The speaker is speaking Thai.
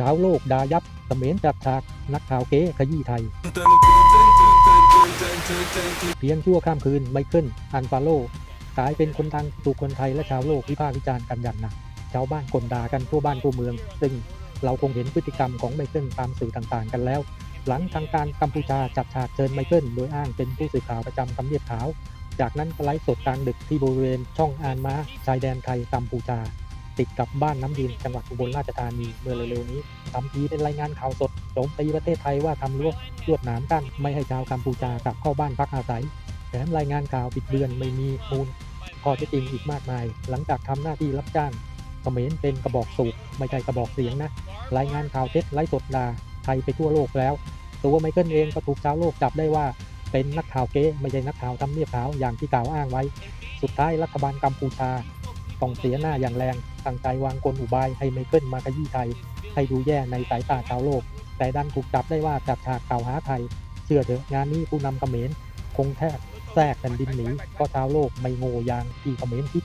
ชาวโลกดายับเขมรจัดฉากนักข่าวเก๊ขยี้ไทย เพียงชั่วข้ามคืนไมเคิลอันฟาโลกลายเป็นคนดังถูกคนไทยและชาวโลกวิพากษ์วิจารณ์กันอย่างหนักชาวบ้านกลด่ากันทั่วบ้านทั่วเมือง ซึ่งเราคงเห็นพฤติกรรมของไมเคิลตามสื่อต่างๆ กันแล้ว หลังทางการกัมพูชาจัดฉากเชิญไมเคิลโดยอ้างเป็นผู้สื่อข่าวประจำทำเนียบขาว จากนั้นไลฟ์สดกลางดึกที่บริเวณช่องอานมาชายแดนไทยกัมพูชา ติดกับบ้านน้ำยืนจังหวัดอุบลราชธานีเมื่อเร็วๆนี้ทำทีเป็นรายงานข่าวสดโจมตีประเทศไทยว่าทำรั้วลวดหนามกั้นไม่ให้ชาวกัมพูชากลับเข้าบ้านพักอาศัยแถมรายงานข่าวปิดเบือนไม่มีมูลข้อเท็จจริงอีกมากมาย หลังจากทำหน้าที่รับจ้างเขมรเป็นกระบอกสูบไม่ใช่กระบอกเสียงนะ รายงานข่าวเท็จไร้สดดาไทยไปทั่วโลกแล้ว ตัวไมเคิลเองก็ถูกชาวโลกจับได้ว่า เป็นนักข่าวเก๊ไม่ใช่นักข่าวทำเนียบขาวอย่างที่กล่าวอ้างไว้ สุดท้ายรัฐบาลกัมพูชา ต้องเสียหน้าอย่างแรงตั้งใจวางกลอุบายให้ไมเคิลมาขยี้ไทย ให้ดูแย่ในสายตาชาวโลก แต่ดันถูกจับได้ว่าจัดฉากกล่าวหาไทย เชื่อเถอะงานนี้ผู้นำเขมรคงแทบแทรกแผ่นดินหนีก็ชาวโลกไม่โง่อย่างที่เขมรคิด